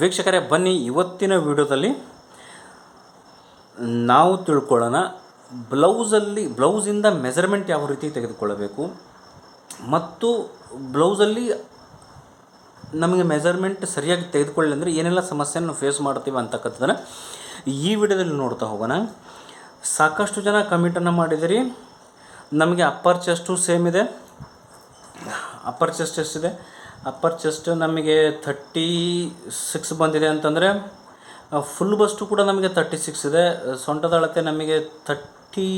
ವೀಕ್ಷಕರೇ, ಬನ್ನಿ ಇವತ್ತಿನ ವಿಡಿಯೋದಲ್ಲಿ ನಾವು ತಿಳ್ಕೊಳ್ಳೋಣ ಬ್ಲೌಸಲ್ಲಿ, ಬ್ಲೌಸಿಂದ ಮೆಜರ್ಮೆಂಟ್ ಯಾವ ರೀತಿ ತೆಗೆದುಕೊಳ್ಳಬೇಕು ಮತ್ತು ಬ್ಲೌಸಲ್ಲಿ ನಮಗೆ ಮೆಜರ್ಮೆಂಟ್ ಸರಿಯಾಗಿ ತೆಗೆದುಕೊಳ್ಳಿ ಅಂದರೆ ಏನೆಲ್ಲ ಸಮಸ್ಯೆಯನ್ನು ಫೇಸ್ ಮಾಡ್ತೀವಿ ಅಂತಕ್ಕಂಥದ್ದನ್ನು ಈ ವಿಡಿಯೋದಲ್ಲಿ ನೋಡ್ತಾ ಹೋಗೋಣ. ಸಾಕಷ್ಟು ಜನ ಕಮಿಟನ್ನು ಮಾಡಿದಿರಿ ನಮಗೆ ಅಪ್ಪರ್ ಚೆಸ್ಟು ಸೇಮ್ ಇದೆ. ಅಪ್ಪರ್ ಚೆಸ್ಟ್ ಎಷ್ಟಿದೆ? ಅಪ್ಪರ್ ಚೆಸ್ಟ್ ನಮಗೆ ಥರ್ಟಿ ಸಿಕ್ಸ್ ಬಂದಿದೆ ಅಂತಂದರೆ ಫುಲ್ ಬಸ್ಟು ಕೂಡ ನಮಗೆ ತರ್ಟಿ ಸಿಕ್ಸ್ ಇದೆ. ಸೊಂಟದ ಅಳತೆ ನಮಗೆ ಥರ್ಟಿ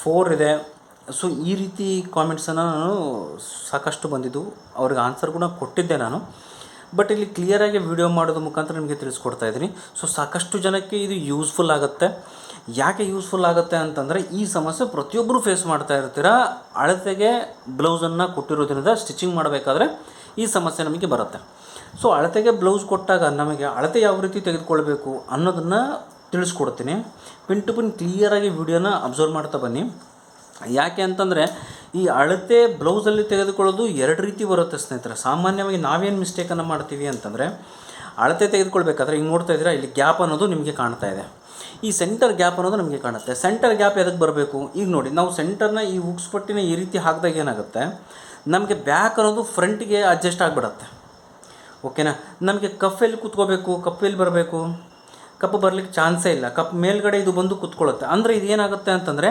ಫೋರ್ ಇದೆ. ಸೊ ಈ ರೀತಿ ಕಾಮೆಂಟ್ಸನ್ನು ನಾನು ಸಾಕಷ್ಟು ಬಂದಿದ್ದು. ಅವ್ರಿಗೆ ಆನ್ಸರ್ ಕೂಡ ಕೊಟ್ಟಿದ್ದೆ ನಾನು. ಬಟ್ ಇಲ್ಲಿ ಕ್ಲಿಯರಾಗಿ ವಿಡಿಯೋ ಮಾಡೋದ್ರ ಮುಖಾಂತರ ನಿಮಗೆ ತಿಳಿಸ್ಕೊಡ್ತಾ ಇದ್ದೀನಿ. ಸೊ ಸಾಕಷ್ಟು ಜನಕ್ಕೆ ಇದು ಯೂಸ್ಫುಲ್ ಆಗುತ್ತೆ. ಯಾಕೆ ಯೂಸ್ಫುಲ್ ಆಗುತ್ತೆ ಅಂತಂದರೆ ಈ ಸಮಸ್ಯೆ ಪ್ರತಿಯೊಬ್ಬರು ಫೇಸ್ ಮಾಡ್ತಾ ಇರ್ತೀರ, ಅಳತೆಗೆ ಬ್ಲೌಸನ್ನು ಕೊಟ್ಟಿರೋದ್ರಿಂದ ಸ್ಟಿಚಿಂಗ್ ಮಾಡಬೇಕಾದ್ರೆ ಈ ಸಮಸ್ಯೆ ನಮಗೆ ಬರುತ್ತೆ. ಸೊ ಅಳತೆಗೆ ಬ್ಲೌಸ್ ಕೊಟ್ಟಾಗ ನಮಗೆ ಅಳತೆ ಯಾವ ರೀತಿ ತೆಗೆದುಕೊಳ್ಬೇಕು ಅನ್ನೋದನ್ನು ತಿಳಿಸ್ಕೊಡ್ತೀನಿ. ಪಿನ್ ಟು ಪಿನ್ ಕ್ಲಿಯರಾಗಿ ವಿಡಿಯೋನ ಅಬ್ಸರ್ವ್ ಮಾಡ್ತಾ ಬನ್ನಿ. ಯಾಕೆ ಅಂತಂದರೆ ಈ ಅಳತೆ ಬ್ಲೌಸಲ್ಲಿ ತೆಗೆದುಕೊಳ್ಳೋದು ಎರಡು ರೀತಿ ಬರುತ್ತೆ ಸ್ನೇಹಿತರೆ. ಸಾಮಾನ್ಯವಾಗಿ ನಾವೇನು ಮಿಸ್ಟೇಕನ್ನು ಮಾಡ್ತೀವಿ ಅಂತಂದರೆ, ಅಳತೆ ತೆಗೆದುಕೊಳ್ಬೇಕಾದ್ರೆ ಹಿಂಗೆ ನೋಡ್ತಾ ಇದ್ದೀರಾ, ಇಲ್ಲಿ ಗ್ಯಾಪ್ ಅನ್ನೋದು ನಿಮಗೆ ಕಾಣ್ತಾ ಇದೆ. ಈ ಸೆಂಟರ್ ಗ್ಯಾಪ್ ಅನ್ನೋದು ನಮಗೆ ಕಾಣುತ್ತೆ. ಸೆಂಟರ್ ಗ್ಯಾಪ್ ಎದಕ್ಕೆ ಬರಬೇಕು? ಈಗ ನೋಡಿ, ನಾವು ಸೆಂಟರ್ನ ಈ ಹುಕ್ಸ್ ಪಟ್ಟಿನ ಈ ರೀತಿ ಹಾಕಿದಾಗ ಏನಾಗುತ್ತೆ? ನಮಗೆ ಬ್ಯಾಕ್ ಅನ್ನೋದು ಫ್ರಂಟ್ಗೆ ಅಡ್ಜಸ್ಟ್ ಆಗಿಬಿಡತ್ತೆ. ಓಕೆನಾ ನಮಗೆ ಕಫ್ ಎಲ್ಲಿ ಕೂತ್ಕೋಬೇಕು? ಕಪ್ ಎಲ್ಲಿ ಬರಬೇಕು? ಕಪ್ ಬರಲಿಕ್ಕೆ ಚಾನ್ಸೇ ಇಲ್ಲ. ಕಪ್ ಮೇಲ್ಗಡೆ ಇದು ಬಂದು ಕೂತ್ಕೊಳ್ಳುತ್ತೆ. ಅಂದರೆ ಇದು ಏನಾಗುತ್ತೆ ಅಂತಂದರೆ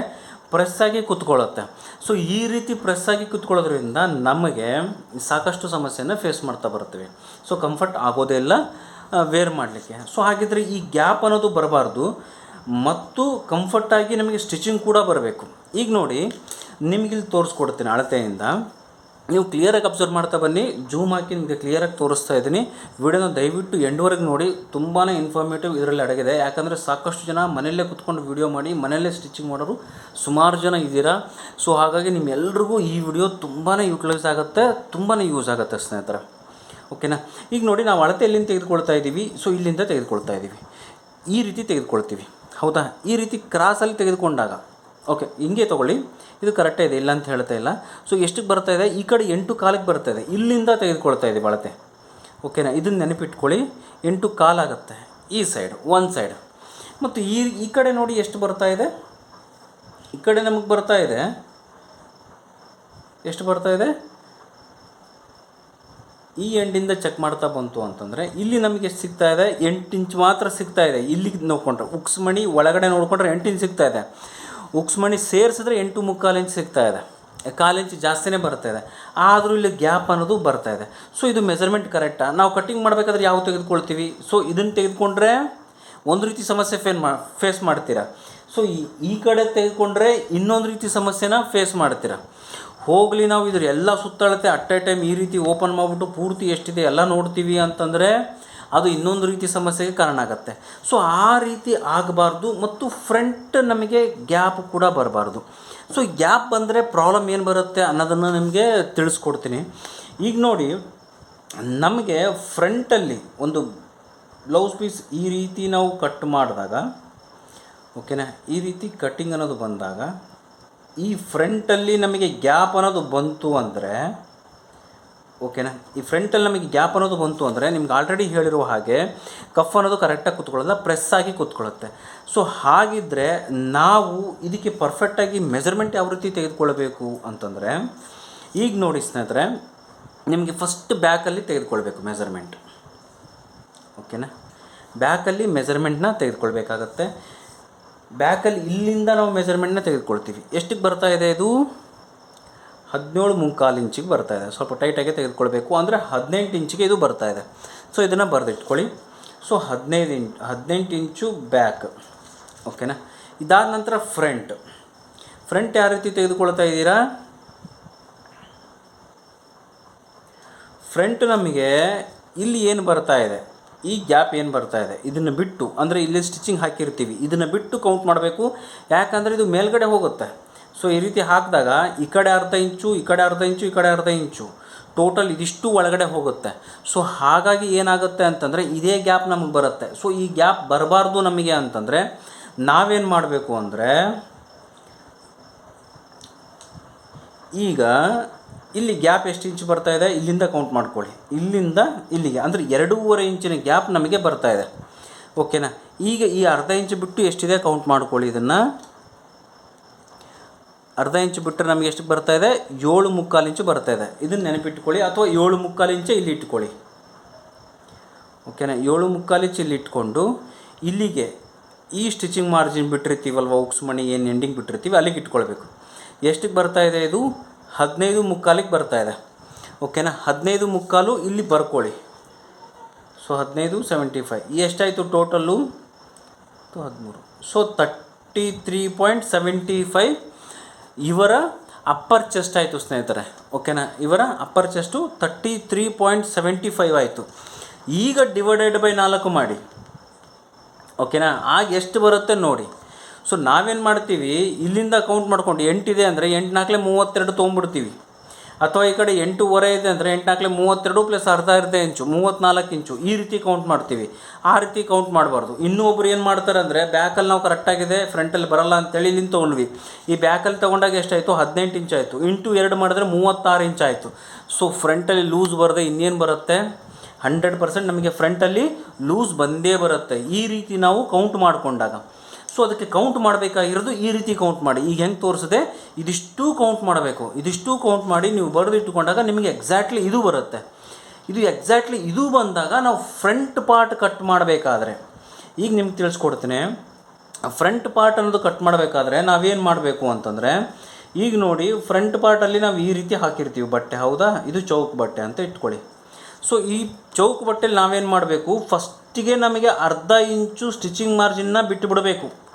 ಪ್ರೆಸ್ಸಾಗಿ ಕೂತ್ಕೊಳ್ಳುತ್ತೆ. ಸೊ ಈ ರೀತಿ ಪ್ರೆಸ್ಸಾಗಿ ಕೂತ್ಕೊಳ್ಳೋದ್ರಿಂದ ನಮಗೆ ಸಾಕಷ್ಟು ಸಮಸ್ಯೆಯನ್ನು ಫೇಸ್ ಮಾಡ್ತಾ ಬರ್ತೀವಿ ಸೊ ಕಂಫರ್ಟ್ ಆಗೋದೇ ಇಲ್ಲ. ವೇರ್ ಮಾಡಲಿಕ್ಕೆ. ಸೊ ಹಾಗಿದ್ರೆ ಈ ಗ್ಯಾಪ್ ಅನ್ನೋದು ಬರಬಾರ್ದು. ಮತ್ತು ಕಂಫರ್ಟಾಗಿ ನಿಮಗೆ ಸ್ಟಿಚಿಂಗ್ ಕೂಡ ಬರಬೇಕು. ಈಗ ನೋಡಿ, ನಿಮಗಿಲ್ಲಿ ತೋರಿಸ್ಕೊಡ್ತೀನಿ ಅಳತೆಯಿಂದ. ನೀವು ಕ್ಲಿಯರಾಗಿ ಅಬ್ಸರ್ವ್ ಮಾಡ್ತಾ ಬನ್ನಿ. ಜೂಮ್ ಹಾಕಿ ನಿಮಗೆ ಕ್ಲಿಯರಾಗಿ ತೋರಿಸ್ತಾ ಇದ್ದೀನಿ. ವಿಡಿಯೋನ ದಯವಿಟ್ಟು ಎಂಡ್ವರೆಗೆ ನೋಡಿ. ತುಂಬಾ ಇನ್ಫಾರ್ಮೇಟಿವ್ ಇದರಲ್ಲಿ ಅಡಗಿದೆ. ಯಾಕಂದರೆ ಸಾಕಷ್ಟು ಜನ ಮನೆಯಲ್ಲೇ ಕುತ್ಕೊಂಡು ವಿಡಿಯೋ ಮಾಡಿ, ಮನೆಯಲ್ಲೇ ಸ್ಟಿಚಿಂಗ್ ಮಾಡೋರು ಸುಮಾರು ಜನ ಇದ್ದೀರಾ? ಸೊ ಹಾಗಾಗಿ ನಿಮ್ಮೆಲ್ರಿಗೂ ಈ ವಿಡಿಯೋ ತುಂಬಾ ಯೂಟಿಲೈಸ್ ಆಗುತ್ತೆ ತುಂಬಾ ಯೂಸ್ ಆಗುತ್ತೆ ಸ್ನೇಹಿತರೆ. ಓಕೆನಾ? ಈಗ ನೋಡಿ, ನಾವು ಅಳತೆ ಎಲ್ಲಿಂದ ತೆಗೆದುಕೊಳ್ತಾ ಇದ್ದೀವಿ? ಸೊ ಇಲ್ಲಿಂದ ತೆಗೆದುಕೊಳ್ತಾ ಇದ್ದೀವಿ. ಈ ರೀತಿ ತೆಗೆದುಕೊಳ್ತೀವಿ. ಹೌದಾ? ಈ ರೀತಿ ಕ್ರಾಸಲ್ಲಿ ತೆಗೆದುಕೊಂಡಾಗ, ಓಕೆ, ಹಿಂಗೆ ತೊಗೊಳ್ಳಿ. ಇದು ಕರೆಕ್ಟೇ ಇದೆ, ಇಲ್ಲ ಅಂತ ಹೇಳ್ತಾ ಇಲ್ಲ. ಸೊ ಎಷ್ಟಕ್ಕೆ ಬರ್ತಾ ಇದೆ? ಈ ಕಡೆ ಎಂಟು ಕಾಲಿಗೆ ಬರ್ತಾ ಇದೆ. ಇಲ್ಲಿಂದ ತೆಗೆದುಕೊಳ್ತಾ ಇದೆ ಅಳತೆ. ಓಕೆನಾ? ಇದನ್ನು ನೆನಪಿಟ್ಕೊಳ್ಳಿ. ಎಂಟು ಕಾಲಾಗುತ್ತೆ ಈ ಸೈಡ್ ಒನ್ ಸೈಡ್ ಮತ್ತು ಈ ಈ ಕಡೆ ನೋಡಿ ಎಷ್ಟು ಬರ್ತಾ ಇದೆ? ಈ ಕಡೆ ನಮಗೆ ಬರ್ತಾ ಇದೆ. ಎಷ್ಟು ಬರ್ತಾ ಇದೆ? ಈ ಎಂಡಿಂದ ಚೆಕ್ ಮಾಡ್ತಾ ಬಂತು ಅಂತಂದರೆ ಇಲ್ಲಿ ನಮಗೆ ಸಿಗ್ತಾ ಇದೆ ಎಂಟು ಇಂಚ್ ಮಾತ್ರ ಸಿಗ್ತಾ ಇದೆ. ಇಲ್ಲಿ ನೋಡ್ಕೊಂಡ್ರೆ ಉಕ್ಸ್ ಮಣಿ ಒಳಗಡೆ ನೋಡ್ಕೊಂಡ್ರೆ ಎಂಟು ಇಂಚ್ ಸಿಗ್ತಾ ಇದೆ. ಉಕ್ಸ್ ಮಣಿ ಸೇರಿಸಿದ್ರೆ ಎಂಟು ಮುಕ್ಕಾಲು ಇಂಚ್ ಸಿಗ್ತಾ ಇದೆ. ಕಾಲು ಇಂಚ್ ಜಾಸ್ತಿನೇ ಬರ್ತಾ ಇದೆ. ಆದರೂ ಇಲ್ಲಿ ಗ್ಯಾಪ್ ಅನ್ನೋದು ಬರ್ತಾ ಇದೆ. ಸೊ ಇದು ಮೆಜರ್ಮೆಂಟ್ ಕರೆಕ್ಟಾ ನಾವು ಕಟ್ಟಿಂಗ್ ಮಾಡಬೇಕಾದ್ರೆ ಯಾವ ತೆಗೆದುಕೊಳ್ತೀವಿ? ಸೊ ಇದನ್ನು ತೆಗೆದುಕೊಂಡ್ರೆ ಒಂದು ರೀತಿ ಸಮಸ್ಯೆ ಫೇನ್ ಮಾ ಫೇಸ್ ಮಾಡ್ತೀರಾ? ಸೊ ಈ ಕಡೆ ತೆಗೆದುಕೊಂಡ್ರೆ ಇನ್ನೊಂದು ರೀತಿ ಸಮಸ್ಯೆನ ಫೇಸ್ ಮಾಡ್ತೀರಾ? ಹೋಗಲಿ ನಾವು ಇದ್ರ ಎಲ್ಲ ಸುತ್ತಳತೆ ಅಟ್ ಎ ಟೈಮ್ ಈ ರೀತಿ ಓಪನ್ ಮಾಡಿಬಿಟ್ಟು ಪೂರ್ತಿ ಎಷ್ಟಿದೆ ಎಲ್ಲ ನೋಡ್ತೀವಿ ಅಂತಂದರೆ ಅದು ಇನ್ನೊಂದು ರೀತಿ ಸಮಸ್ಯೆಗೆ ಕಾರಣ ಆಗುತ್ತೆ. ಸೊ ಆ ರೀತಿ ಆಗಬಾರ್ದು ಮತ್ತು ಫ್ರಂಟ್ ನಮಗೆ ಗ್ಯಾಪ್ ಕೂಡ ಬರಬಾರ್ದು. ಸೊ ಗ್ಯಾಪ್ ಬಂದರೆ ಪ್ರಾಬ್ಲಮ್ ಏನು ಬರುತ್ತೆ ಅನ್ನೋದನ್ನು ನಿಮಗೆ ತಿಳಿಸ್ಕೊಡ್ತೀನಿ. ಈಗ ನೋಡಿ, ನಮಗೆ ಫ್ರಂಟಲ್ಲಿ ಒಂದು ಬ್ಲೌಸ್ ಪೀಸ್ ಈ ರೀತಿ ನಾವು ಕಟ್ ಮಾಡಿದಾಗ ಓಕೆನಾ ಈ ರೀತಿ ಕಟ್ಟಿಂಗ್ ಅನ್ನೋದು ಬಂದಾಗ ಈ ಫ್ರಂಟಲ್ಲಿ ನಮಗೆ ಗ್ಯಾಪ್ ಅನ್ನೋದು ಬಂತು ಅಂದರೆ, ಓಕೆನಾ? ಈ ಫ್ರಂಟಲ್ಲಿ ನಮಗೆ ಗ್ಯಾಪ್ ಅನ್ನೋದು ಬಂತು ಅಂದರೆ, ನಿಮ್ಗೆ ಆಲ್ರೆಡಿ ಹೇಳಿರುವ ಹಾಗೆ ಕಫ್ ಅನ್ನೋದು ಕರೆಕ್ಟಾಗಿ ಕೂತ್ಕೊಳ್ಳೋಲ್ಲ ಪ್ರೆಸ್ ಆಗಿ ಕೂತ್ಕೊಳ್ಳುತ್ತೆ. ಸೊ ಹಾಗಿದ್ದರೆ ನಾವು ಇದಕ್ಕೆ ಪರ್ಫೆಕ್ಟಾಗಿ ಮೆಜರ್ಮೆಂಟ್ ಯಾವ ರೀತಿ ತೆಗೆದುಕೊಳ್ಬೇಕು ಅಂತಂದರೆ, ಈಗ ನೋಡಿ ಸ್ನೇಹಿತರೆ, ನಿಮಗೆ ಫಸ್ಟ್ ಬ್ಯಾಕಲ್ಲಿ ತೆಗೆದುಕೊಳ್ಬೇಕು ಮೆಜರ್ಮೆಂಟ್ ಓಕೆನಾ? ಬ್ಯಾಕಲ್ಲಿ ಮೆಜರ್ಮೆಂಟ್ನ ತೆಗೆದುಕೊಳ್ಬೇಕಾಗತ್ತೆ. ಬ್ಯಾಕಲ್ಲಿ ಇಲ್ಲಿಂದ ನಾವು ಮೆಜರ್ಮೆಂಟ್ನ ತೆಗೆದುಕೊಳ್ತೀವಿ. ಎಷ್ಟಕ್ಕೆ ಬರ್ತಾ ಇದೆ ಇದು? ಹದಿನೇಳು ಮುಕ್ಕಾಲು ಇಂಚಿಗೆ ಬರ್ತಾ ಇದೆ. ಸ್ವಲ್ಪ ಟೈಟಾಗಿ ತೆಗೆದುಕೊಳ್ಬೇಕು ಅಂದರೆ ಹದಿನೆಂಟು ಇಂಚಿಗೆ ಇದು ಬರ್ತಾ ಇದೆ. ಸೊ ಇದನ್ನು ಬರೆದಿಟ್ಕೊಳ್ಳಿ. ಸೊ ಹದಿನೈದು ಇಂಚ್ ಹದಿನೆಂಟು ಇಂಚು ಬ್ಯಾಕ್ ಓಕೆನಾ ಇದಾದ ನಂತರ ಫ್ರಂಟ್ ಫ್ರಂಟ್ ಯಾವ ರೀತಿ ತೆಗೆದುಕೊಳ್ತಾ ಇದ್ದೀರಾ? ಫ್ರಂಟ್ ನಮಗೆ ಇಲ್ಲಿ ಏನು ಬರ್ತಾ ಇದೆ? ಈ ಗ್ಯಾಪ್ ಏನು ಬರ್ತಾ ಇದೆ? ಇದನ್ನು ಬಿಟ್ಟು, ಅಂದರೆ ಇಲ್ಲಿ ಸ್ಟಿಚಿಂಗ್ ಹಾಕಿರ್ತೀವಿ. ಇದನ್ನು ಬಿಟ್ಟು ಕೌಂಟ್ ಮಾಡಬೇಕು. ಯಾಕಂದರೆ ಇದು ಮೇಲ್ಗಡೆ ಹೋಗುತ್ತೆ. ಸೊ ಈ ರೀತಿ ಹಾಕಿದಾಗ ಈ ಕಡೆ ಅರ್ಧ ಇಂಚು, ಈ ಕಡೆ ಅರ್ಧ ಇಂಚು, ಈ ಕಡೆ ಅರ್ಧ ಇಂಚು. ಟೋಟಲ್ ಇದಿಷ್ಟು ಒಳಗಡೆ ಹೋಗುತ್ತೆ. ಸೊ ಹಾಗಾಗಿ ಏನಾಗುತ್ತೆ ಅಂತಂದರೆ ಇದೇ ಗ್ಯಾಪ್ ನಮಗೆ ಬರುತ್ತೆ. ಸೊ ಈ ಗ್ಯಾಪ್ ಬರಬಾರ್ದು ನಮಗೆ ಅಂತಂದರೆ ನಾವೇನು ಮಾಡಬೇಕು ಅಂದರೆ ಈಗ ಇಲ್ಲಿ ಗ್ಯಾಪ್ ಎಷ್ಟು ಇಂಚ್ ಬರ್ತಾ ಇದೆ? ಇಲ್ಲಿಂದ ಕೌಂಟ್ ಮಾಡ್ಕೊಳ್ಳಿ. ಇಲ್ಲಿಂದ ಇಲ್ಲಿಗೆ. ಅಂದರೆ ಎರಡೂವರೆ ಇಂಚಿನ ಗ್ಯಾಪ್ ನಮಗೆ ಬರ್ತಾ ಇದೆ. ಓಕೆನಾ ಈಗ ಈ ಅರ್ಧ ಇಂಚ್ ಬಿಟ್ಟು ಎಷ್ಟಿದೆ? ಕೌಂಟ್ ಮಾಡ್ಕೊಳ್ಳಿ ಇದನ್ನು. ಅರ್ಧ ಇಂಚು ಬಿಟ್ಟರೆ ನಮಗೆ ಎಷ್ಟು ಬರ್ತಾ ಇದೆ? ಏಳು ಮುಕ್ಕಾಲು ಇಂಚು ಬರ್ತಾ ಇದೆ. ಇದನ್ನು ನೆನಪಿಟ್ಕೊಳ್ಳಿ. ಅಥವಾ ಏಳು ಮುಕ್ಕಾಲು ಇಂಚು ಇಲ್ಲಿ ಇಟ್ಕೊಳ್ಳಿ. ಓಕೆನಾ ಏಳು ಮುಕ್ಕಾಲು ಇಂಚು ಇಲ್ಲಿ ಇಟ್ಕೊಂಡು ಇಲ್ಲಿಗೆ ಈ ಸ್ಟಿಚಿಂಗ್ ಮಾರ್ಜಿನ್ ಬಿಟ್ಟಿರ್ತೀವಲ್ವ? ಉಕ್ಸ್ ಮಣಿ ಏನು ಎಂಡಿಂಗ್ ಬಿಟ್ಟಿರ್ತೀವಿ, ಅಲ್ಲಿಗೆ ಇಟ್ಕೊಳ್ಬೇಕು. ಎಷ್ಟಕ್ಕೆ ಬರ್ತಾ ಇದೆ ಇದು? ಹದಿನೈದು ಮುಕ್ಕಾಲಿಗೆ ಬರ್ತಾ ಇದೆ. ಓಕೆನಾ ಹದಿನೈದು ಮುಕ್ಕಾಲು ಇಲ್ಲಿ ಬರ್ಕೊಳ್ಳಿ. ಸೊ ಹದಿನೈದು ಸೆವೆಂಟಿ ಫೈವ್ ಎಷ್ಟಾಯಿತು ಟೋಟಲ್ಲು ಹದಿಮೂರು so thirty three point seventy five ಇವರ ಅಪ್ಪರ್ ಚೆಸ್ಟ್ ಆಯಿತು ಸ್ನೇಹಿತರೆ. ಓಕೆನಾ ಇವರ upper chest thirty three point seventy five ಆಯಿತು. ಈಗ ಡಿವೈಡೆಡ್ ಬೈ ನಾಲ್ಕು ಮಾಡಿ. ಓಕೆನಾ ಆಗ ಎಷ್ಟು ಬರುತ್ತೆ ನೋಡಿ. ಸೊ ನಾವೇನು ಮಾಡ್ತೀವಿ? ಇಲ್ಲಿಂದ ಕೌಂಟ್ ಮಾಡ್ಕೊಂಡು ಎಂಟಿದೆ ಅಂದರೆ ಎಂಟು ನಾಲ್ಕಲೆ ಮೂವತ್ತೆರಡು ತೊಗೊಂಬಿಡ್ತೀವಿ ಅಥವಾ ಈ ಕಡೆ ಎಂಟೂವರೆ ಇದೆ ಅಂದರೆ ಎಂಟು ನಾಲ್ಕಲೆ ಮೂವತ್ತೆರಡು ಪ್ಲಸ್ ಅರ್ಧ ಅರ್ಧ ಇಂಚು ಮೂವತ್ತ್ನಾಲ್ಕು ಇಂಚು, ಈ ರೀತಿ ಕೌಂಟ್ ಮಾಡ್ತೀವಿ. ಆ ರೀತಿ ಕೌಂಟ್ ಮಾಡಬಾರ್ದು. ಇನ್ನೂ ಒಬ್ರು ಏನು ಮಾಡ್ತಾರೆ ಅಂದರೆ ಬ್ಯಾಕಲ್ಲಿ ನಾವು ಕರೆಕ್ಟಾಗಿದೆ ಫ್ರಂಟಲ್ಲಿ ಬರಲ್ಲ ಅಂತೇಳಿ ಇಲ್ಲಿಂದ ತೊಗೊಂಡ್ವಿ. ಈ ಬ್ಯಾಕಲ್ಲಿ ತೊಗೊಂಡಾಗ ಎಷ್ಟಾಯಿತು? ಹದಿನೆಂಟು ಇಂಚ್ ಆಯಿತು. ಇಂಟು ಎರಡು ಮಾಡಿದ್ರೆ ಮೂವತ್ತಾರು ಇಂಚ್ ಆಯಿತು. ಸೊ ಫ್ರಂಟಲ್ಲಿ ಲೂಸ್ ಬರದೆ ಇನ್ನೇನು ಬರುತ್ತೆ? ಹಂಡ್ರೆಡ್ ಪರ್ಸೆಂಟ್ ನಮಗೆ ಫ್ರಂಟಲ್ಲಿ ಲೂಸ್ ಬಂದೇ ಬರುತ್ತೆ. ಈ ರೀತಿ ನಾವು ಕೌಂಟ್ ಮಾಡಿಕೊಂಡಾಗ. ಸೊ ಅದಕ್ಕೆ ಕೌಂಟ್ ಮಾಡಬೇಕಾಗಿರೋದು ಈ ರೀತಿ ಕೌಂಟ್ ಮಾಡಿ. ಈಗ ಹೆಂಗೆ ತೋರಿಸಿದೆ ಇದಿಷ್ಟು ಕೌಂಟ್ ಮಾಡಬೇಕು. ಇದಿಷ್ಟು ಕೌಂಟ್ ಮಾಡಿ ನೀವು ಬರೆದಿಟ್ಟುಕೊಂಡಾಗ ನಿಮಗೆ ಎಕ್ಸಾಕ್ಟ್ಲಿ ಇದು ಬರುತ್ತೆ. ಇದು ಎಕ್ಸಾಕ್ಟ್ಲಿ ಇದು ಬಂದಾಗ ನಾವು ಫ್ರಂಟ್ ಪಾರ್ಟ್ ಕಟ್ ಮಾಡಬೇಕಾದ್ರೆ. ಈಗ ನಿಮ್ಗೆ ತಿಳಿಸ್ಕೊಡ್ತೀನಿ. ಫ್ರಂಟ್ ಪಾರ್ಟ್ ಅನ್ನೋದು ಕಟ್ ಮಾಡಬೇಕಾದ್ರೆ ನಾವೇನು ಮಾಡಬೇಕು ಅಂತಂದರೆ, ಈಗ ನೋಡಿ ಫ್ರಂಟ್ ಪಾರ್ಟಲ್ಲಿ ನಾವು ಈ ರೀತಿ ಹಾಕಿರ್ತೀವಿ ಬಟ್ಟೆ, ಹೌದಾ? ಇದು ಚೌಕ್ ಬಟ್ಟೆ ಅಂತ ಇಟ್ಕೊಳ್ಳಿ. ಸೊ ಈ ಚೌಕ್ ಬಟ್ಟೆಲಿ ನಾವೇನು ಮಾಡಬೇಕು? ಫಸ್ಟಿಗೆ ನಮಗೆ ಅರ್ಧ ಇಂಚು ಸ್ಟಿಚಿಂಗ್ ಮಾರ್ಜಿನ್ನ ಬಿಟ್ಟು ಬಿಡಬೇಕು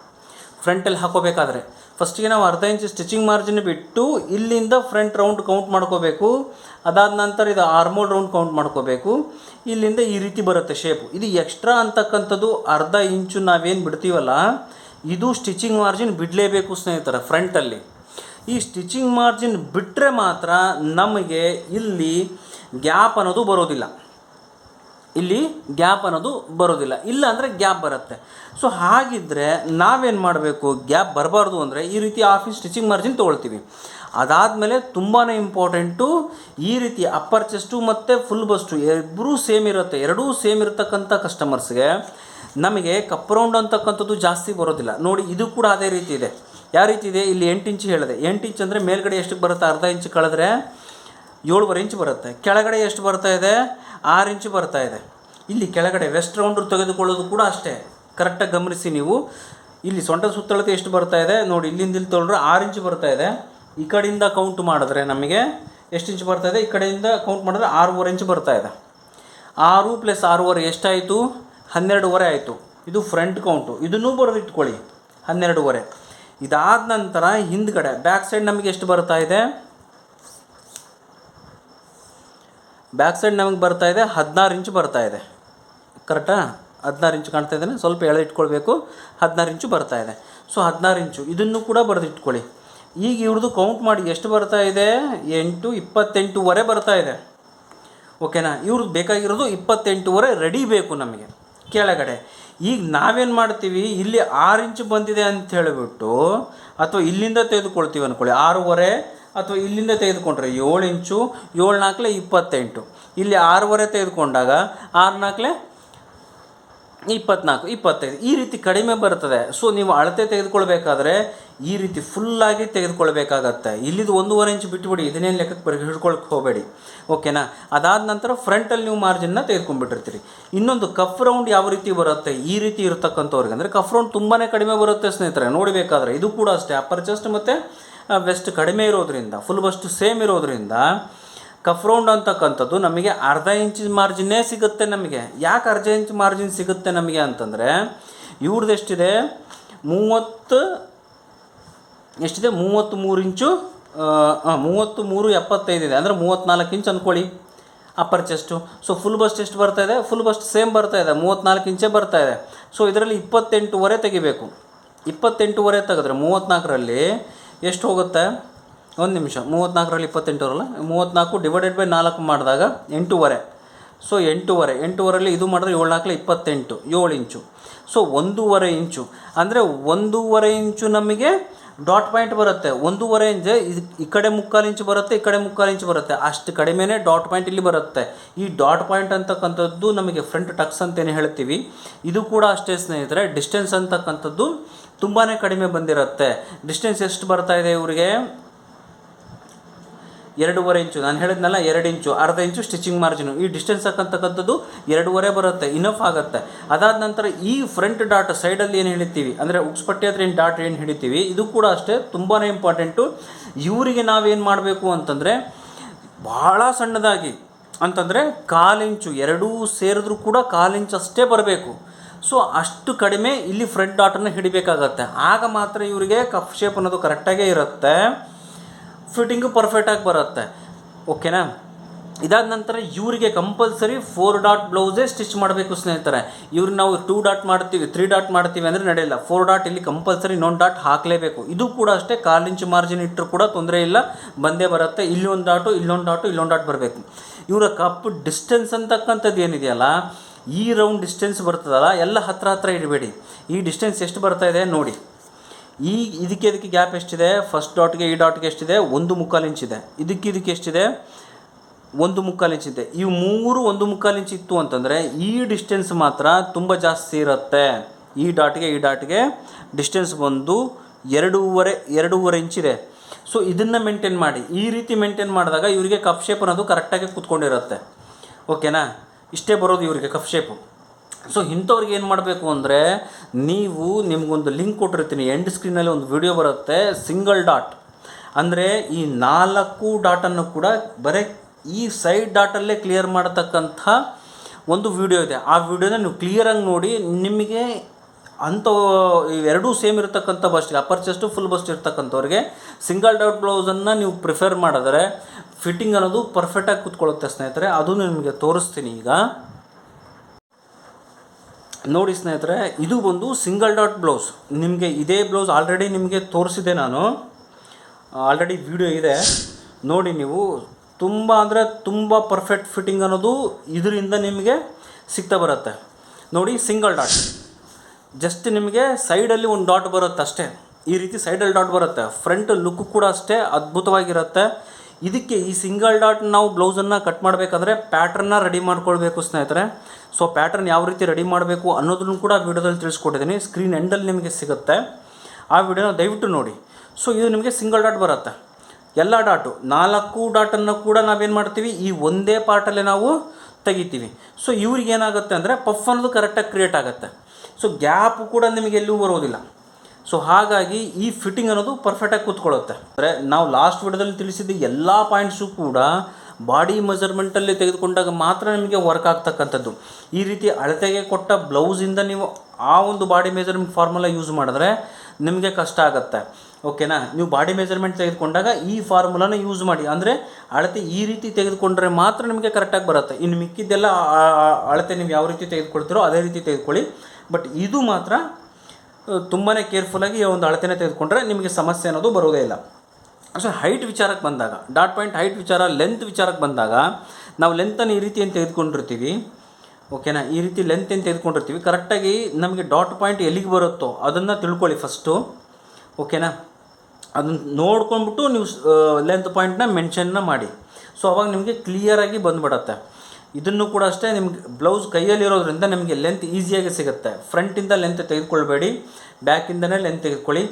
ಫ್ರಂಟಲ್ಲಿ ಹಾಕೋಬೇಕಾದ್ರೆ. ಫಸ್ಟಿಗೆ ನಾವು ಅರ್ಧ ಇಂಚು ಸ್ಟಿಚಿಂಗ್ ಮಾರ್ಜಿನ್ ಬಿಟ್ಟು ಇಲ್ಲಿಂದ ಫ್ರಂಟ್ ರೌಂಡ್ ಕೌಂಟ್ ಮಾಡ್ಕೋಬೇಕು. ಅದಾದ ನಂತರ ಇದು ಆರ್ಮೋಲ್ ರೌಂಡ್ ಕೌಂಟ್ ಮಾಡ್ಕೋಬೇಕು. ಇಲ್ಲಿಂದ ಈ ರೀತಿ ಬರುತ್ತೆ ಶೇಪು ಇದು ಎಕ್ಸ್ಟ್ರಾ ಅಂತಕ್ಕಂಥದ್ದು ಅರ್ಧ ಇಂಚು ನಾವೇನು ಬಿಡ್ತೀವಲ್ಲ, ಇದು ಸ್ಟಿಚಿಂಗ್ ಮಾರ್ಜಿನ್ ಬಿಡಲೇಬೇಕು ಸ್ನೇಹಿತರೆ ಫ್ರಂಟಲ್ಲಿ ಈ ಸ್ಟಿಚಿಂಗ್ ಮಾರ್ಜಿನ್ ಬಿಟ್ಟರೆ ಮಾತ್ರ ನಮಗೆ ಇಲ್ಲಿ ಗ್ಯಾಪ್ ಅನ್ನೋದು ಬರೋದಿಲ್ಲ. ಇಲ್ಲಿ ಗ್ಯಾಪ್ ಅನ್ನೋದು ಬರೋದಿಲ್ಲ. ಇಲ್ಲ ಅಂದರೆ ಗ್ಯಾಪ್ ಬರುತ್ತೆ. ಸೊ ಹಾಗಿದ್ದರೆ ನಾವೇನು ಮಾಡಬೇಕು? ಗ್ಯಾಪ್ ಬರಬಾರ್ದು ಅಂದರೆ ಈ ರೀತಿ ಆಫೀಸ್ ಸ್ಟಿಚಿಂಗ್ ಮಾರ್ಜಿನ್ ತೊಗೊಳ್ತೀವಿ. ಅದಾದಮೇಲೆ ತುಂಬಾ ಇಂಪಾರ್ಟೆಂಟು ಈ ರೀತಿ ಅಪ್ಪರ್ ಚೆಸ್ಟು ಮತ್ತು ಫುಲ್ ಬಸ್ಟು ಇಬ್ಬರೂ ಸೇಮ್ ಇರುತ್ತೆ. ಎರಡೂ ಸೇಮ್ ಇರತಕ್ಕಂಥ ಕಸ್ಟಮರ್ಸ್ಗೆ ನಮಗೆ ಕಪ್ ರೌಂಡ್ ಅಂತಕ್ಕಂಥದ್ದು ಜಾಸ್ತಿ ಬರೋದಿಲ್ಲ. ನೋಡಿ, ಇದು ಕೂಡ ಅದೇ ರೀತಿ ಇದೆ. ಯಾವ ರೀತಿ ಇದೆ? ಇಲ್ಲಿ ಎಂಟು ಇಂಚು ಹೇಳಿದೆ. ಎಂಟು ಇಂಚ್ ಅಂದರೆ ಮೇಲ್ಗಡೆ ಎಷ್ಟಕ್ಕೆ ಬರುತ್ತೆ? ಅರ್ಧ ಇಂಚು ಕಳೆದ್ರೆ ಏಳುವರೆ ಇಂಚ್ ಬರುತ್ತೆ. ಕೆಳಗಡೆ ಎಷ್ಟು ಬರ್ತಾ ಇದೆ? ಆರು ಇಂಚು ಬರ್ತಾ ಇದೆ. ಇಲ್ಲಿ ಕೆಳಗಡೆ ವೆಸ್ಟ್ ರೌಂಡ್ರು ತೆಗೆದುಕೊಳ್ಳೋದು ಕೂಡ ಅಷ್ಟೇ. ಕರೆಕ್ಟಾಗಿ ಗಮನಿಸಿ ನೀವು. ಇಲ್ಲಿ ಸೊಂಟ ಸುತ್ತಳತೆ ಎಷ್ಟು ಬರ್ತಾ ಇದೆ? ನೋಡಿ, ಇಲ್ಲಿಂದ ಇಲ್ಲಿ ತೊಗೊಂಡ್ರೆ ಆರು ಇಂಚು ಬರ್ತಾ ಇದೆ. ಈ ಕಡೆಯಿಂದ ಕೌಂಟ್ ಮಾಡಿದ್ರೆ ನಮಗೆ ಎಷ್ಟು ಇಂಚು ಬರ್ತಾ ಇದೆ? ಈ ಕಡೆಯಿಂದ ಕೌಂಟ್ ಮಾಡಿದ್ರೆ ಆರೂವರೆ ಇಂಚು ಬರ್ತಾ ಇದೆ. ಆರು ಪ್ಲಸ್ ಆರೂವರೆ ಎಷ್ಟಾಯಿತು? ಹನ್ನೆರಡೂವರೆ ಆಯಿತು. ಇದು ಫ್ರಂಟ್ ಕೌಂಟು ಇದನ್ನೂ ಬರೆದಿಟ್ಕೊಳ್ಳಿ. ಹನ್ನೆರಡೂವರೆ. ಇದಾದ ನಂತರ ಹಿಂದ್ಗಡೆ ಬ್ಯಾಕ್ ಸೈಡ್ ನಮಗೆ ಎಷ್ಟು ಬರ್ತಾ ಇದೆ? ಬ್ಯಾಕ್ ಸೈಡ್ ನಮಗೆ ಬರ್ತಾ ಇದೆ, ಹದಿನಾರು ಇಂಚು ಬರ್ತಾ ಇದೆ. ಕರೆಕ್ಟಾ ಹದಿನಾರು ಇಂಚು ಕಾಣ್ತಾ ಇದ್ದೇನೆ ಸ್ವಲ್ಪ ಎಳೆ ಇಟ್ಕೊಳ್ಬೇಕು, ಹದಿನಾರು ಇಂಚು ಬರ್ತಾ ಇದೆ. ಸೊ ಹದಿನಾರು ಇಂಚು. ಇದನ್ನು ಕೂಡ ಬರೆದಿಟ್ಕೊಳ್ಳಿ. ಈಗ ಇವ್ರದ್ದು ಕೌಂಟ್ ಮಾಡಿ ಎಷ್ಟು ಬರ್ತಾ ಇದೆ? ಎಂಟು ಇಪ್ಪತ್ತೆಂಟುವರೆ ಬರ್ತಾ ಇದೆ. ಓಕೆನಾ ಇವ್ರದ್ದು ಬೇಕಾಗಿರೋದು ಇಪ್ಪತ್ತೆಂಟುವರೆ ರೆಡಿ ಬೇಕು ನಮಗೆ. ಕೆಳಗಡೆ. ಈಗ ನಾವೇನು ಮಾಡ್ತೀವಿ? ಇಲ್ಲಿ ಆರು ಇಂಚು ಬಂದಿದೆ ಅಂತ ಹೇಳಿಬಿಟ್ಟು, ಅಥವಾ ಇಲ್ಲಿಂದ ತೆಗೆದುಕೊಳ್ತೀವಿ ಅಂದ್ಕೊಳ್ಳಿ ಆರೂವರೆ ಅಥವಾ ಇಲ್ಲಿಂದ ತೆಗೆದುಕೊಂಡ್ರೆ ಏಳು ಇಂಚು, ಏಳು ನಾಲ್ಕಲೆ ಇಪ್ಪತ್ತೆಂಟು. ಇಲ್ಲಿ ಆರೂವರೆ ತೆಗೆದುಕೊಂಡಾಗ ಆರು ನಾಲ್ಕಲೆ ಇಪ್ಪತ್ನಾಲ್ಕು, ಇಪ್ಪತ್ತೈದು. ಈ ರೀತಿ ಕಡಿಮೆ ಬರ್ತದೆ ಸೊ ನೀವು ಅಳತೆ ತೆಗೆದುಕೊಳ್ಬೇಕಾದ್ರೆ ಈ ರೀತಿ ಫುಲ್ಲಾಗಿ ತೆಗೆದುಕೊಳ್ಬೇಕಾಗತ್ತೆ. ಇಲ್ಲಿದು ಒಂದೂವರೆ ಇಂಚು ಬಿಟ್ಟುಬಿಡಿ ಇದನ್ನೇನು ಲೆಕ್ಕಕ್ಕೆ ಬರೀ ಹಿಡ್ಕೊಳಕ್ಕೆ ಹೋಗಬೇಡಿ ಓಕೆನಾ ಅದಾದ ನಂತರ ಫ್ರಂಟಲ್ಲಿ ನೀವು ಮಾರ್ಜಿನ್ನ ತೆಗೆದುಕೊಂಡ್ಬಿಟ್ಟಿರ್ತೀರಿ. ಇನ್ನೊಂದು ಕಫ್ ರೌಂಡ್ ಯಾವ ರೀತಿ ಬರುತ್ತೆ? ಈ ರೀತಿ ಇರತಕ್ಕಂಥವ್ರಿಗೆ. ಅಂದರೆ ಕಫ್ ರೌಂಡ್ ತುಂಬಾ ಕಡಿಮೆ ಬರುತ್ತೆ ಸ್ನೇಹಿತರೆ, ನೋಡಬೇಕಾದ್ರೆ. ಇದು ಕೂಡ ಅಷ್ಟೇ. ಅಪ್ಪರ್ ಚೆಸ್ಟ್ ಮತ್ತು ವೆಸ್ಟ್ ಕಡಿಮೆ ಇರೋದ್ರಿಂದ ಫುಲ್ ಬಸ್ಟ್ ಸೇಮ್ ಇರೋದ್ರಿಂದ ಕಫ್ ರೌಂಡ್ ಅಂತಕ್ಕಂಥದ್ದು ನಮಗೆ ಅರ್ಧ ಇಂಚ್ ಮಾರ್ಜಿನ್ನೇ ಸಿಗುತ್ತೆ ನಮಗೆ. ಯಾಕೆ ಅರ್ಧ ಇಂಚ್ ಮಾರ್ಜಿನ್ ಸಿಗುತ್ತೆ ನಮಗೆ ಅಂತಂದರೆ ಇವ್ರದ್ದು ಎಷ್ಟಿದೆ? ಮೂವತ್ತು ಎಷ್ಟಿದೆ? ಮೂವತ್ತು ಮೂರು ಇಂಚು ಮೂವತ್ತು ಮೂರು ಎಪ್ಪತ್ತೈದು ಇದೆ. ಅಂದರೆ ಮೂವತ್ತ್ನಾಲ್ಕು ಇಂಚ್ ಅಂದ್ಕೊಳ್ಳಿ upper chest so full bust ಎಷ್ಟು ಬರ್ತಾ ಇದೆ? ಫುಲ್ ಬಸ್ಟ್ ಸೇಮ್ ಬರ್ತಾ ಇದೆ. ಮೂವತ್ತ್ನಾಲ್ಕು ಇಂಚೇ ಬರ್ತಾ ಇದೆ. ಸೊ ಇದರಲ್ಲಿ ಇಪ್ಪತ್ತೆಂಟುವರೆ ತೆಗಿಬೇಕು. ಇಪ್ಪತ್ತೆಂಟುವರೆ ತೆಗೆದ್ರೆ ಮೂವತ್ತ್ನಾಲ್ಕರಲ್ಲಿ ಎಷ್ಟು ಹೋಗುತ್ತೆ? ಒಂದು ನಿಮಿಷ. ಮೂವತ್ತ್ನಾಲ್ಕರಲ್ಲಿ ಇಪ್ಪತ್ತೆಂಟು ಅವರಲ್ಲ ಮೂವತ್ತ್ನಾಲ್ಕು ಡಿವೈಡೆಡ್ ಬೈ ನಾಲ್ಕು ಮಾಡಿದಾಗ ಎಂಟೂವರೆ. ಸೊ ಎಂಟೂವರೆ. ಎಂಟೂವರೆಯಲ್ಲಿ ಇದು ಮಾಡಿದ್ರೆ ಏಳು ನಾಲ್ಕಲೆ ಇಪ್ಪತ್ತೆಂಟು. ಏಳು ಇಂಚು. ಸೊ ಒಂದೂವರೆ ಇಂಚು. ಅಂದರೆ ಒಂದೂವರೆ ಇಂಚು ನಮಗೆ ಡಾಟ್ ಪಾಯಿಂಟ್ ಬರುತ್ತೆ. ಒಂದೂವರೆ ಇಂಚ್, ಇದು ಈ ಕಡೆ ಮುಕ್ಕಾಲು ಇಂಚು ಬರುತ್ತೆ, ಈ ಕಡೆ ಮುಕ್ಕಾಲು ಇಂಚು ಬರುತ್ತೆ. ಅಷ್ಟು ಕಡಿಮೆನೇ ಡಾಟ್ ಪಾಯಿಂಟ್ ಇಲ್ಲಿ ಬರುತ್ತೆ. ಈ ಡಾಟ್ ಪಾಯಿಂಟ್ ಅಂತಕ್ಕಂಥದ್ದು ನಮಗೆ ಫ್ರಂಟ್ ಟಕ್ಸ್ ಅಂತೇನು ಹೇಳ್ತೀವಿ. ಇದು ಕೂಡ ಅಷ್ಟೇ ಸ್ನೇಹಿತರೆ ಡಿಸ್ಟೆನ್ಸ್ ಅಂತಕ್ಕಂಥದ್ದು ತುಂಬಾ ಕಡಿಮೆ ಬಂದಿರುತ್ತೆ. ಡಿಸ್ಟೆನ್ಸ್ ಎಷ್ಟು ಬರ್ತಾ ಇದೆ ಇವರಿಗೆ? ಎರಡೂವರೆ ಇಂಚು. ನಾನು ಹೇಳಿದ್ನಲ್ಲ ಎರಡು ಇಂಚು. ಅರ್ಧ ಇಂಚು ಸ್ಟಿಚಿಂಗ್ ಮಾರ್ಜಿನು ಈ ಡಿಸ್ಟೆನ್ಸ್ ಹಾಕಂತಕ್ಕಂಥದ್ದು ಎರಡೂವರೆ ಬರುತ್ತೆ. ಇನಫ್ ಆಗುತ್ತೆ. ಅದಾದ ನಂತರ ಈ ಫ್ರಂಟ್ ಡಾಟ್ ಸೈಡಲ್ಲಿ ಏನು ಹಿಡಿತೀವಿ? ಅಂದರೆ ಉಕ್ಸ್ಪಟ್ಟಿ ಹತ್ರ ಏನು ಡಾಟ್ ಏನು ಹಿಡಿತೀವಿ? ಇದು ಕೂಡ ಅಷ್ಟೇ ತುಂಬಾ ಇಂಪಾರ್ಟೆಂಟು ಇವರಿಗೆ ನಾವೇನು ಮಾಡಬೇಕು ಅಂತಂದರೆ ಭಾಳ ಸಣ್ಣದಾಗಿ ಅಂತಂದರೆ ಕಾಲಿಂಚು ಎರಡೂ ಸೇರಿದ್ರೂ ಕೂಡ ಕಾಲಿಂಚು ಅಷ್ಟೇ ಬರಬೇಕು. ಸೊ ಅಷ್ಟು ಕಡಿಮೆ ಇಲ್ಲಿ ಫ್ರಂಟ್ ಡಾಟನ್ನು ಹಿಡಿಬೇಕಾಗತ್ತೆ. ಆಗ ಮಾತ್ರ ಇವರಿಗೆ ಕಫ್ ಶೇಪ್ ಅನ್ನೋದು ಕರೆಕ್ಟಾಗೇ ಇರುತ್ತೆ. ಫಿಟ್ಟಿಂಗು ಪರ್ಫೆಕ್ಟಾಗಿ ಬರುತ್ತೆ. ಓಕೆನಾ ಇದಾದ ನಂತರ ಇವರಿಗೆ ಕಂಪಲ್ಸರಿ ಫೋರ್ ಡಾಟ್ ಬ್ಲೌಸೇ ಸ್ಟಿಚ್ ಮಾಡಬೇಕು ಸ್ನೇಹಿತರೆ. ಇವ್ರು ನಾವು ಟೂ ಡಾಟ್ ಮಾಡ್ತೀವಿ ತ್ರೀ ಡಾಟ್ ಮಾಡ್ತೀವಿ ಅಂದರೆ ನಡೆಯಲ್ಲ. ಫೋರ್ ಡಾಟ್ ಇಲ್ಲಿ ಕಂಪಲ್ಸರಿ ಇನ್ನೊಂದು ಡಾಟ್ ಹಾಕಲೇಬೇಕು. ಇದು ಕೂಡ ಅಷ್ಟೇ ಕಾಲು ಇಂಚು ಮಾರ್ಜಿನ್ ಇಟ್ಟರು ಕೂಡ ತೊಂದರೆ ಇಲ್ಲ. ಬಂದೇ ಬರುತ್ತೆ. ಇಲ್ಲೊಂದು ಡಾಟು ಇಲ್ಲೊಂದು ಡಾಟು ಇಲ್ಲೊಂದು ಡಾಟ್ ಬರಬೇಕು. ಇವರ ಕಪ್ ಡಿಸ್ಟೆನ್ಸ್ ಅಂತಕ್ಕಂಥದ್ದು ಏನಿದೆಯಲ್ಲ? ಈ ರೌಂಡ್ ಡಿಸ್ಟೆನ್ಸ್ ಬರ್ತದಲ್ಲ, ಎಲ್ಲ ಹತ್ರ ಹತ್ರ ಇಡಬೇಡಿ ಈ ಡಿಸ್ಟೆನ್ಸ್ ಎಷ್ಟು ಬರ್ತಾ ಇದೆ ನೋಡಿ. ಈ ಇದಕ್ಕೆ ಇದಕ್ಕೆ ಗ್ಯಾಪ್ ಎಷ್ಟಿದೆ? ಫಸ್ಟ್ ಡಾಟ್ಗೆ ಈ ಡಾಟ್ಗೆ ಎಷ್ಟಿದೆ? ಒಂದು ಮುಕ್ಕಾಲು ಇಂಚಿದೆ ಇದಕ್ಕೆ ಇದಕ್ಕೆ ಎಷ್ಟಿದೆ? ಒಂದು ಮುಕ್ಕಾಲು ಇಂಚ್ ಇದೆ. ಇವು ಮೂರು ಒಂದು ಮುಕ್ಕಾಲು ಇಂಚ್ ಇತ್ತು ಅಂತಂದರೆ ಈ ಡಿಸ್ಟೆನ್ಸ್ ಮಾತ್ರ ತುಂಬ ಜಾಸ್ತಿ ಇರುತ್ತೆ. ಈ ಡಾಟ್ಗೆ ಈ ಡಾಟ್ಗೆ ಡಿಸ್ಟೆನ್ಸ್ ಬಂದು ಎರಡೂವರೆ ಎರಡೂವರೆ ಇಂಚಿದೆ ಸೊ ಇದನ್ನು ಮೇಂಟೈನ್ ಮಾಡಿ. ಈ ರೀತಿ ಮೇಂಟೈನ್ ಮಾಡಿದಾಗ ಇವರಿಗೆ ಕಪ್ ಶೇಪ್ ಅನ್ನೋದು ಕರೆಕ್ಟಾಗಿ ಕೂತ್ಕೊಂಡಿರುತ್ತೆ. ಓಕೆನಾ ಇಷ್ಟೇ ಬರೋದು ಇವರಿಗೆ ಕಪ್ ಶೇಪು ಸೊ ಇಂಥವ್ರಿಗೆ ಏನು ಮಾಡಬೇಕು ಅಂದರೆ, ನೀವು ನಿಮಗೊಂದು ಲಿಂಕ್ ಕೊಟ್ಟಿರ್ತೀನಿ. ಎಂಡ್ ಸ್ಕ್ರೀನಲ್ಲಿ ಒಂದು ವಿಡಿಯೋ ಬರುತ್ತೆ ಸಿಂಗಲ್ ಡಾಟ್ ಅಂದರೆ, ಈ ನಾಲ್ಕು ಡಾಟನ್ನು ಕೂಡ ಬರೀ ಈ ಸೈಡ್ ಡಾಟಲ್ಲೇ ಕ್ಲಿಯರ್ ಮಾಡತಕ್ಕಂಥ ಒಂದು ವಿಡಿಯೋ ಇದೆ. ಆ ವಿಡಿಯೋನ ನೀವು ಕ್ಲಿಯರಾಗಿ ನೋಡಿ, ನಿಮಗೆ ಅಂಥ ಇವೆರಡೂ ಸೇಮ್ ಇರತಕ್ಕಂಥ bust upper chest full bust ಇರ್ತಕ್ಕಂಥವ್ರಿಗೆ single dot ಬ್ಲೌಸನ್ನು ನೀವು ಪ್ರಿಫರ್ ಮಾಡಿದ್ರೆ ಫಿಟ್ಟಿಂಗ್ ಅನ್ನೋದು ಪರ್ಫೆಕ್ಟಾಗಿ ಕೂತ್ಕೊಳ್ಳುತ್ತೆ ಸ್ನೇಹಿತರೆ. ಅದು ನಿಮಗೆ ತೋರಿಸ್ತೀನಿ ಈಗ. ನೋಡಿ ಸ್ನೇಹಿತರೆ, ಇದು ಒಂದು ಸಿಂಗಲ್ ಡಾಟ್ ಬ್ಲೌಸ್ ನಿಮಗೆ ಇದೇ ಬ್ಲೌಸ್ ಆಲ್ರೆಡಿ ನಿಮಗೆ ತೋರಿಸಿದೆ ನಾನು. ಆಲ್ರೆಡಿ ವಿಡಿಯೋ ಇದೆ. ನೋಡಿ ನೀವು, ತುಂಬ ಅಂದರೆ ತುಂಬ ಪರ್ಫೆಕ್ಟ್ ಫಿಟ್ಟಿಂಗ್ ಅನ್ನೋದು ಇದರಿಂದ ನಿಮಗೆ ಸಿಗ್ತಾ ಬರುತ್ತೆ. ನೋಡಿ ಸಿಂಗಲ್ ಡಾಟ್ ಜಸ್ಟ್ ನಿಮಗೆ ಸೈಡಲ್ಲಿ ಒಂದು ಡಾಟ್ ಬರುತ್ತೆ ಅಷ್ಟೇ. ಈ ರೀತಿ ಸೈಡಲ್ಲಿ ಡಾಟ್ ಬರುತ್ತೆ. ಫ್ರಂಟ್ ಲುಕ್ ಕೂಡ ಅಷ್ಟೇ ಅದ್ಭುತವಾಗಿರುತ್ತೆ. ಇದಕ್ಕೆ ಈ ಸಿಂಗಲ್ ಡಾಟ್ ನಾವು ಬ್ಲೌಸನ್ನು ಕಟ್ ಮಾಡಬೇಕಂದ್ರೆ ಪ್ಯಾಟ್ರನ್ನ ರೆಡಿ ಮಾಡ್ಕೊಳ್ಬೇಕು ಸ್ನೇಹಿತರೆ. ಸೊ ಪ್ಯಾಟ್ರನ್ ಯಾವ ರೀತಿ ರೆಡಿ ಮಾಡಬೇಕು ಅನ್ನೋದನ್ನು ಕೂಡ ವಿಡಿಯೋದಲ್ಲಿ ತಿಳಿಸ್ಕೊಟ್ಟಿದ್ದೀನಿ. ಸ್ಕ್ರೀನ್ ಎಂಡಲ್ಲಿ ನಿಮಗೆ ಸಿಗುತ್ತೆ. ಆ ವಿಡಿಯೋನ ದಯವಿಟ್ಟು ನೋಡಿ. ಸೊ ಇದು ನಿಮಗೆ ಸಿಂಗಲ್ ಡಾಟ್ ಬರುತ್ತೆ. ಎಲ್ಲ ಡಾಟು ನಾಲ್ಕು ಡಾಟನ್ನು ಕೂಡ ನಾವೇನು ಮಾಡ್ತೀವಿ? ಈ ಒಂದೇ ಪಾರ್ಟಲ್ಲೇ ನಾವು ತೆಗಿತೀವಿ. ಸೊ ಇವ್ರಿಗೆ ಏನಾಗುತ್ತೆ ಅಂದರೆ ಪಫ್ ಅನ್ನೋದು ಕರೆಕ್ಟಾಗಿ ಕ್ರಿಯೇಟ್ ಆಗುತ್ತೆ. ಸೊ ಗ್ಯಾಪ್ ಕೂಡ ನಿಮಗೆ ಎಲ್ಲೂ ಬರೋದಿಲ್ಲ. ಸೊ ಹಾಗಾಗಿ ಈ ಫಿಟ್ಟಿಂಗ್ ಅನ್ನೋದು ಪರ್ಫೆಕ್ಟಾಗಿ ಕೂತ್ಕೊಳ್ಳುತ್ತೆ. ಅಂದರೆ ನಾವು ಲಾಸ್ಟ್ ವಿಡಿಯೋದಲ್ಲಿ ತಿಳಿಸಿದ ಎಲ್ಲ ಪಾಯಿಂಟ್ಸು ಕೂಡ ಬಾಡಿ ಮೆಜರ್ಮೆಂಟಲ್ಲಿ ತೆಗೆದುಕೊಂಡಾಗ ಮಾತ್ರ ನಿಮಗೆ ವರ್ಕ್ ಆಗ್ತಕ್ಕಂಥದ್ದು. ಈ ರೀತಿ ಅಳತೆಗೆ ಕೊಟ್ಟ ಬ್ಲೌಸಿಂದ ನೀವು ಆ ಒಂದು ಬಾಡಿ ಮೆಜರ್ಮೆಂಟ್ ಫಾರ್ಮುಲಾ ಯೂಸ್ ಮಾಡಿದ್ರೆ ನಿಮಗೆ ಕಷ್ಟ ಆಗುತ್ತೆ. ಓಕೆನಾ? ನೀವು ಬಾಡಿ ಮೆಜರ್ಮೆಂಟ್ ತೆಗೆದುಕೊಂಡಾಗ ಈ ಫಾರ್ಮುಲಾನ ಯೂಸ್ ಮಾಡಿ. ಅಂದರೆ ಅಳತೆ ಈ ರೀತಿ ತೆಗೆದುಕೊಂಡ್ರೆ ಮಾತ್ರ ನಿಮಗೆ ಕರೆಕ್ಟಾಗಿ ಬರುತ್ತೆ. ಇನ್ನು ಮಿಕ್ಕಿದ್ದೆಲ್ಲ ಅಳತೆ ನೀವು ಯಾವ ರೀತಿ ತೆಗೆದುಕೊಳ್ತೀರೋ ಅದೇ ರೀತಿ ತೆಗೆದುಕೊಳ್ಳಿ. ಬಟ್ ಇದು ಮಾತ್ರ ತುಂಬಾ ಕೇರ್ಫುಲ್ಲಾಗಿ ಈ ಒಂದು ಅಳತೆನೇ ತೆಗೆದುಕೊಂಡ್ರೆ ನಿಮಗೆ ಸಮಸ್ಯೆ ಅನ್ನೋದು ಬರೋದೇ ಇಲ್ಲ. ಸೊ ಹೈಟ್ ವಿಚಾರಕ್ಕೆ ಬಂದಾಗ ಡಾಟ್ ಪಾಯಿಂಟ್ ಹೈಟ್ ವಿಚಾರ ಲೆಂತ್ ವಿಚಾರಕ್ಕೆ ಬಂದಾಗ, ನಾವು ಲೆಂತನ್ನು ಈ ರೀತಿ ಏನು ತೆಗೆದುಕೊಂಡಿರ್ತೀವಿ. ಓಕೆನಾ? ಈ ರೀತಿ ಲೆಂತ್ ಏನು ತೆಗೆದುಕೊಂಡಿರ್ತೀವಿ. ಕರೆಕ್ಟಾಗಿ ನಮಗೆ ಡಾಟ್ ಪಾಯಿಂಟ್ ಎಲ್ಲಿಗೆ ಬರುತ್ತೋ ಅದನ್ನು ತಿಳ್ಕೊಳ್ಳಿ ಫಸ್ಟು ಓಕೆನಾ? ಅದನ್ನು ನೋಡ್ಕೊಂಡ್ಬಿಟ್ಟು ನೀವು ಲೆಂತ್ ಪಾಯಿಂಟ್ನ ಮೆನ್ಷನ್ನ ಮಾಡಿ. ಸೊ ಅವಾಗ ನಿಮಗೆ ಕ್ಲಿಯರಾಗಿ ಬಂದುಬಿಡತ್ತೆ. ಇದನ್ನು ಕೂಡ ಅಷ್ಟೇ ನಿಮ್ಗೆ ಬ್ಲೌಸ್ ಕೈಯಲ್ಲಿರೋದ್ರಿಂದ ನಿಮಗೆ ಲೆಂತ್ ಈಸಿಯಾಗಿ ಸಿಗುತ್ತೆ. ಫ್ರಂಟಿಂದ ಲೆಂತ್ ತೆಗೆದುಕೊಳ್ಬೇಡಿ ಬ್ಯಾಕಿಂದನೇ ಲೆಂತ್ ತೆಗೆದುಕೊಳ್ಳಿ.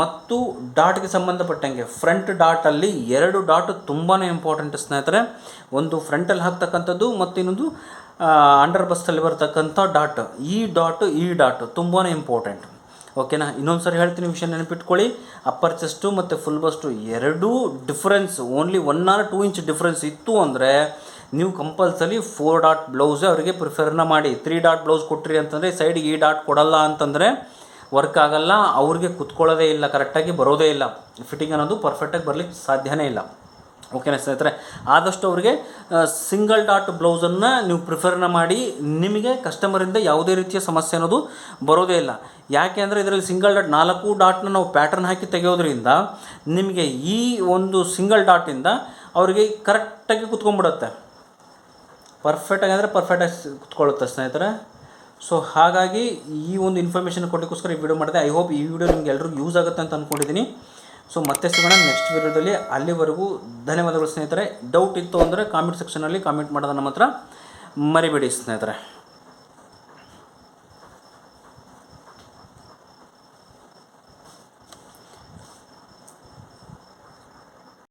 ಮತ್ತು ಡಾಟ್ಗೆ ಸಂಬಂಧಪಟ್ಟಂಗೆ ಫ್ರಂಟ್ ಡಾಟಲ್ಲಿ ಎರಡು ಡಾಟ್ ತುಂಬಾ ಇಂಪಾರ್ಟೆಂಟ್ ಸ್ನೇಹಿತರೆ. ಒಂದು ಫ್ರಂಟಲ್ಲಿ ಹಾಕ್ತಕ್ಕಂಥದ್ದು ಮತ್ತು ಇನ್ನೊಂದು ಅಂಡರ್ ಬಸ್ಸಲ್ಲಿ ಬರ್ತಕ್ಕಂಥ ಡಾಟ್ ಈ ಡಾಟ್ ಈ ಡಾಟ್ ತುಂಬಾ ಇಂಪಾರ್ಟೆಂಟ್ ಓಕೆನಾ? ಇನ್ನೊಂದು ಸರಿ ಹೇಳ್ತೀನಿ ವಿಷಯ ನೆನಪಿಟ್ಕೊಳ್ಳಿ. ಅಪ್ಪರ್ ಚೆಸ್ಟು ಮತ್ತು ಫುಲ್ ಬಸ್ಟು ಎರಡೂ difference only one or two inch difference ಇತ್ತು ಅಂದರೆ ನೀವು ಕಂಪಲ್ಸರಿ ಫೋರ್ ಡಾಟ್ ಬ್ಲೌಸೇ ಅವರಿಗೆ ಪ್ರಿಫರ್ನ ಮಾಡಿ. ತ್ರೀ ಡಾಟ್ ಬ್ಲೌಸ್ ಕೊಟ್ರಿ ಅಂತಂದರೆ ಸೈಡಿಗೆ ಈ ಡಾಟ್ ಕೊಡಲ್ಲ ಅಂತಂದರೆ ವರ್ಕ್ ಆಗಲ್ಲ, ಅವ್ರಿಗೆ ಕುತ್ಕೊಳ್ಳೋದೇ ಇಲ್ಲ ಕರೆಕ್ಟಾಗಿ ಬರೋದೇ ಇಲ್ಲ. ಫಿಟ್ಟಿಂಗ್ ಅನ್ನೋದು ಪರ್ಫೆಕ್ಟಾಗಿ ಬರಲಿಕ್ಕೆ ಸಾಧ್ಯವೇ ಇಲ್ಲ. ಓಕೆನಾ ಸ್ನೇಹಿತರೆ? ಆದಷ್ಟು ಅವರಿಗೆ ಸಿಂಗಲ್ ಡಾಟ್ ಬ್ಲೌಸನ್ನು ನೀವು ಪ್ರಿಫರ್ನ ಮಾಡಿ, ನಿಮಗೆ ಕಸ್ಟಮರಿಂದ ಯಾವುದೇ ರೀತಿಯ ಸಮಸ್ಯೆ ಅನ್ನೋದು ಬರೋದೇ ಇಲ್ಲ. ಯಾಕೆ ಅಂದರೆ ಇದರಲ್ಲಿ ಸಿಂಗಲ್ ಡಾಟ್ ನಾಲ್ಕು ಡಾಟ್ನ ನಾವು ಪ್ಯಾಟರ್ನ್ ಹಾಕಿ ತೆಗೆಯೋದ್ರಿಂದ ನಿಮಗೆ ಈ ಒಂದು ಸಿಂಗಲ್ ಡಾಟಿಂದ ಅವರಿಗೆ ಕರೆಕ್ಟಾಗಿ ಕುತ್ಕೊಂಡ್ಬಿಡುತ್ತೆ. ಪರ್ಫೆಕ್ಟಾಗಿ ಅಂದರೆ ಪರ್ಫೆಕ್ಟಾಗಿ ಕುತ್ಕೊಳ್ಳುತ್ತೆ ಸ್ನೇಹಿತರೆ. ಸೊ ಹಾಗಾಗಿ ಈ ಒಂದು ಇನ್ಫಾರ್ಮೇಷನ್ ಕೊಡಲಿಕ್ಕೋಸ್ಕರ ಈ ವಿಡಿಯೋ ಮಾಡಿದೆ. ಐ ಹೋಪ್ ಈ ವಿಡಿಯೋ ನಿಮ್ಗೆ ಎಲ್ಲರಿಗೂ ಯೂಸ್ ಆಗುತ್ತೆ ಅಂತ ಅಂದ್ಕೊಂಡಿದ್ದೀನಿ ಸೊ ಮತ್ತೆ ಸಿಗೋಣ ನೆಕ್ಸ್ಟ್ ವಿಡಿಯೋದಲ್ಲಿ ಅಲ್ಲಿವರೆಗೂ ಧನ್ಯವಾದಗಳು ಸ್ನೇಹಿತರೆ. ಡೌಟ್ ಇತ್ತು ಅಂದರೆ ಕಾಮೆಂಟ್ ಸೆಕ್ಷನಲ್ಲಿ ಕಾಮೆಂಟ್ ಮಾಡೋದನ್ನ ಮಾತ್ರ ಮರಿಬೇಡಿ ಸ್ನೇಹಿತರೆ.